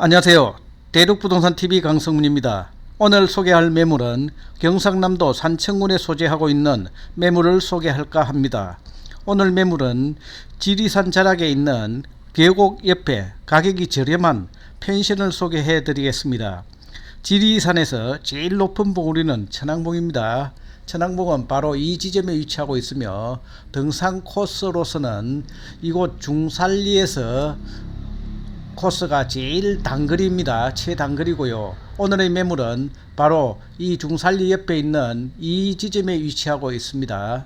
안녕하세요. 대륙부동산 TV 강성문입니다. 오늘 소개할 매물은 경상남도 산청군에 소재하고 있는 매물을 소개할까 합니다. 오늘 매물은 지리산 자락에 있는 계곡 옆에 가격이 저렴한 펜션을 소개해 드리겠습니다. 지리산에서 제일 높은 봉우리는 천왕봉입니다. 천왕봉은 바로 이 지점에 위치하고 있으며 등산 코스로서는 이곳 중산리에서 코스가 제일 단거리입니다. 최단거리고요. 오늘의 매물은 바로 이 중산리 옆에 있는 이 지점에 위치하고 있습니다.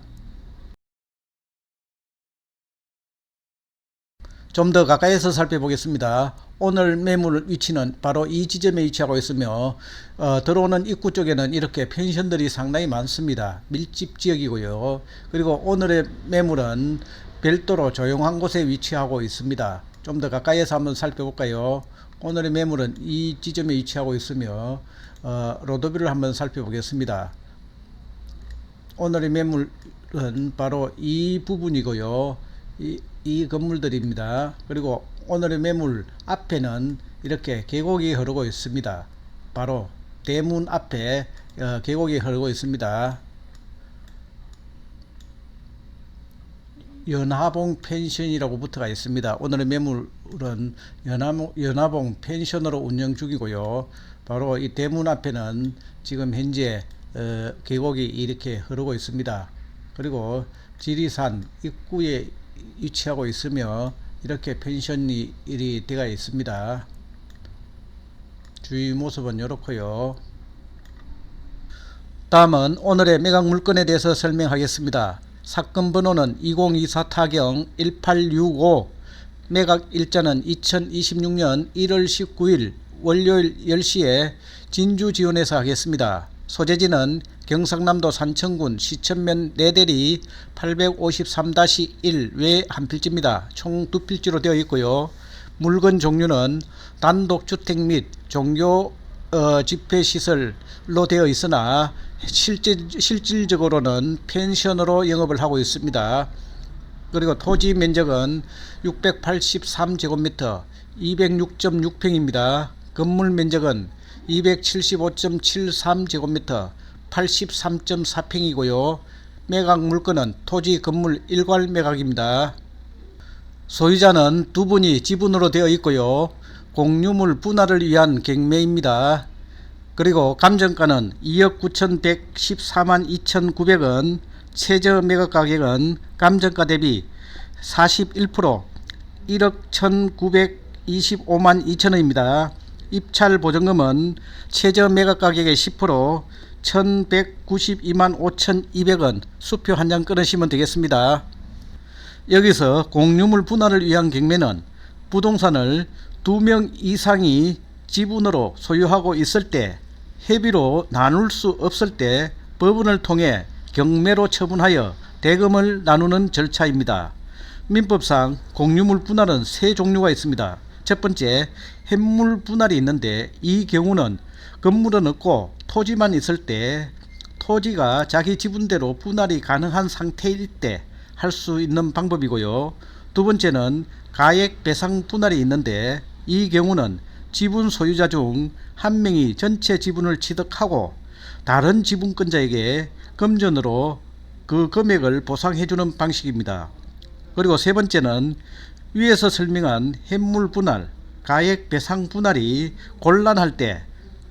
좀 더 가까이서 살펴보겠습니다. 오늘 매물 위치는 바로 이 지점에 위치하고 있으며 어, 들어오는 입구 쪽에는 이렇게 펜션들이 상당히 많습니다. 밀집 지역이고요. 그리고 오늘의 매물은 별도로 조용한 곳에 위치하고 있습니다. 좀 더 가까이에서 한번 살펴볼까요? 오늘의 매물은 이 지점에 위치하고 있으며 어, 로드뷰를 한번 살펴보겠습니다. 오늘의 매물은 바로 이 부분이고요. 이, 이 건물들입니다. 그리고 오늘의 매물 앞에는 이렇게 계곡이 흐르고 있습니다. 바로 대문 앞에 어, 계곡이 흐르고 있습니다. 연하봉 펜션이라고 붙어가 있습니다. 오늘의 매물은 연하봉, 연하봉 펜션으로 운영 중이고요. 바로 이 대문 앞에는 지금 현재 어, 계곡이 이렇게 흐르고 있습니다. 그리고 지리산 입구에 위치하고 있으며 이렇게 펜션이 일이 되어 있습니다. 주위 모습은 이렇고요. 다음은 오늘의 매각 물건에 대해서 설명하겠습니다. 사건 번호는 2024 타경 1865 매각 일자는 2026년 1월 19일 월요일 10시에 진주 지원에서 하겠습니다. 소재지는 경상남도 산청군 시천면 내대리 853-1 외 한 필지입니다. 총 두 필지로 되어 있고요. 물건 종류는 단독주택 및 종교 어, 집회 시설로 되어 있으나 실질, 실질적으로는 펜션으로 영업을 하고 있습니다. 그리고 토지 면적은 683제곱미터 206.6평입니다. 건물 면적은 275.73제곱미터 83.4평이고요. 매각 물건은 토지 건물 일괄 매각입니다. 소유자는 두 분이 지분으로 되어 있고요. 공유물 분할을 위한 경매입니다. 그리고 감정가는 2억 9,114만 2,900원, 최저 매각 가격은 감정가 대비 41% 1억 1,925만 2천원입니다. 입찰 보증금은 최저 매각 가격의 10% 1,192만 5,200원 수표 한 장 끊으시면 되겠습니다. 여기서 공유물 분할을 위한 경매는 부동산을 두 명 이상이 지분으로 소유하고 있을 때 협의로 나눌 수 없을 때 법원을 통해 경매로 처분하여 대금을 나누는 절차입니다. 민법상 공유물 분할은 세 종류가 있습니다. 첫 번째, 햇물 분할이 있는데 이 경우는 건물은 없고 토지만 있을 때 토지가 자기 지분대로 분할이 가능한 상태일 때 할 수 있는 방법이고요. 두 번째는 가액 배상 분할이 있는데 이 경우는 지분 소유자 중 한 명이 전체 지분을 취득하고 다른 지분권자에게 금전으로 그 금액을 보상해주는 방식입니다. 그리고 세 번째는 위에서 설명한 햇물 분할, 가액 배상 분할이 곤란할 때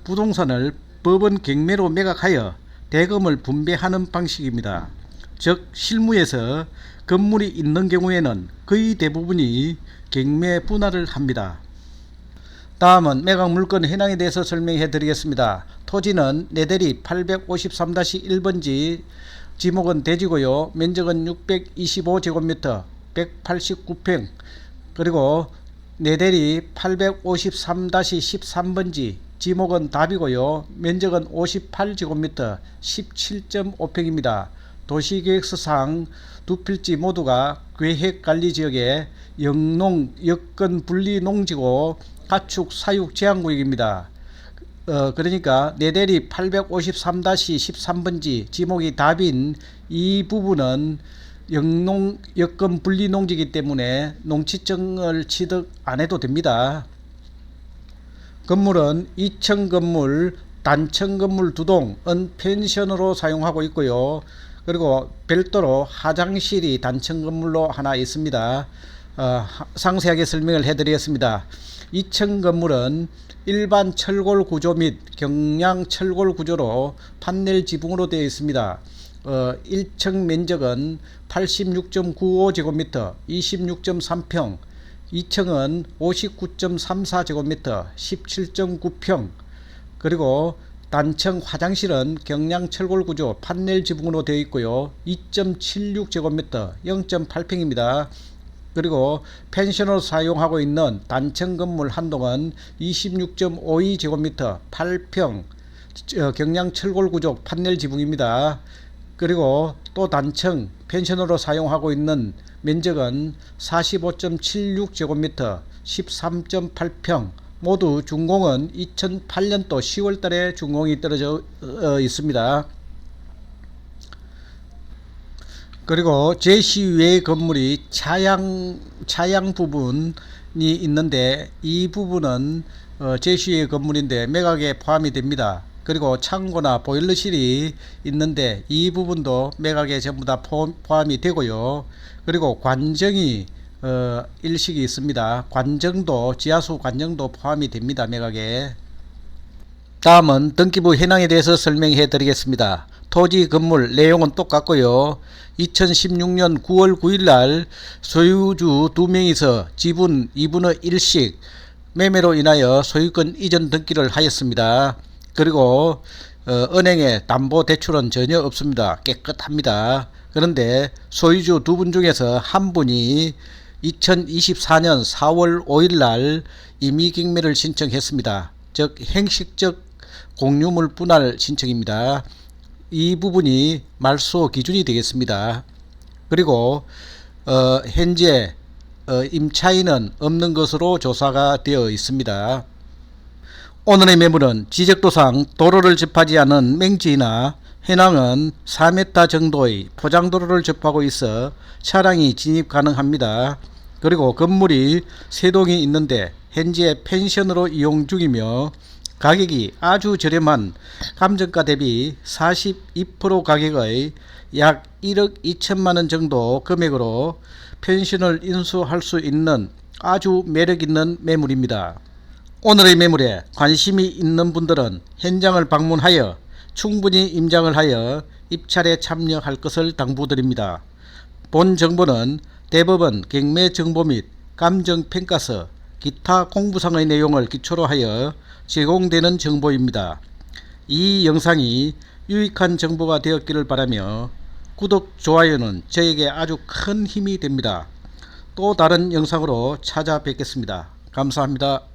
부동산을 법원 경매로 매각하여 대금을 분배하는 방식입니다. 즉 실무에서 건물이 있는 경우에는 거의 대부분이 경매 분할을 합니다. 다음은 매각 물건 현황에 대해서 설명해 드리겠습니다. 토지는 내대리 853-1번지 지목은 대지고요. 면적은 625제곱미터 189평 그리고 내대리 853-13번지 지목은 답이고요. 면적은 58제곱미터 17.5평입니다. 도시계획서상 두 필지 모두가 계획관리지역의 영농 여건 분리 농지고 가축 사육 제한구역입니다. 어, 그러니까 내대리 853-13번지 지목이 답인 이 부분은 영농 여건 분리 농지이기 때문에 농지증을 취득 안 해도 됩니다. 건물은 2층 건물, 단층 건물 두 동은 펜션으로 사용하고 있고요. 그리고 별도로 화장실이 단층 건물로 하나 있습니다. 어, 하- 상세하게 설명을 해드리겠습니다. 2층 건물은 일반 철골 구조 및 경량 철골 구조로 판넬 지붕으로 되어 있습니다. 어, 1층 면적은 86.95제곱미터, 26.3평, 2층은 59.34제곱미터, 17.9평, 그리고 단층 화장실은 경량 철골 구조 판넬 지붕으로 되어 있고요. 2.76제곱미터, 0.8평입니다. 그리고 펜션으로 사용하고 있는 단층 건물 한 동은 26.52제곱미터, 8평, 어, 경량 철골 구조 판넬 지붕입니다. 그리고 또 단층 펜션으로 사용하고 있는 면적은 45.76제곱미터, 13.8평, 모두 준공은 2008년도 10월달에 준공이 떨어져 어, 있습니다. 그리고 제시 외 건물이 차양 차양 부분이 있는데 이 부분은 어, 제시의 건물인데 매각에 포함이 됩니다. 그리고 창고나 보일러실이 있는데 이 부분도 매각에 전부 다 포- 포함이 되고요. 그리고 관정이 어, 일식이 있습니다. 관정도 지하수 관정도 포함이 됩니다. 매각에. 다음은 등기부 현황에 대해서 설명해 드리겠습니다. 토지 건물 내용은 똑같고요. 2016년 9월 9일 날 소유주 2명이서 지분 2분의 1씩 매매로 인하여 소유권 이전 등기를 하였습니다. 그리고 어, 은행에 담보 대출은 전혀 없습니다. 깨끗합니다. 그런데 소유주 두 분 중에서 한 분이 2024년 4월 5일 날 임의 경매를 신청했습니다. 즉 행식적 공유물 분할 신청입니다. 이 부분이 말소 기준이 되겠습니다. 그리고 어, 현재 어, 임차인은 없는 것으로 조사가 되어 있습니다. 오늘의 매물은 지적도상 도로를 접하지 않은 맹지나 해낭은 4m 정도의 포장도로를 접하고 있어 차량이 진입 가능합니다. 그리고 건물이 세 동이 있는데 현재 펜션으로 이용 중이며 가격이 아주 저렴한 감정가 대비 42% 가격의 약 1억 2천만 원 정도 금액으로 펜션을 인수할 수 있는 아주 매력 있는 매물입니다. 오늘의 매물에 관심이 있는 분들은 현장을 방문하여 충분히 임장을 하여 입찰에 참여할 것을 당부드립니다. 본 정보는 대법원 경매 정보 및 감정 평가서 기타 공부상의 내용을 기초로 하여 제공되는 정보입니다. 이 영상이 유익한 정보가 되었기를 바라며 구독, 좋아요는 저에게 아주 큰 힘이 됩니다. 또 다른 영상으로 찾아뵙겠습니다. 감사합니다.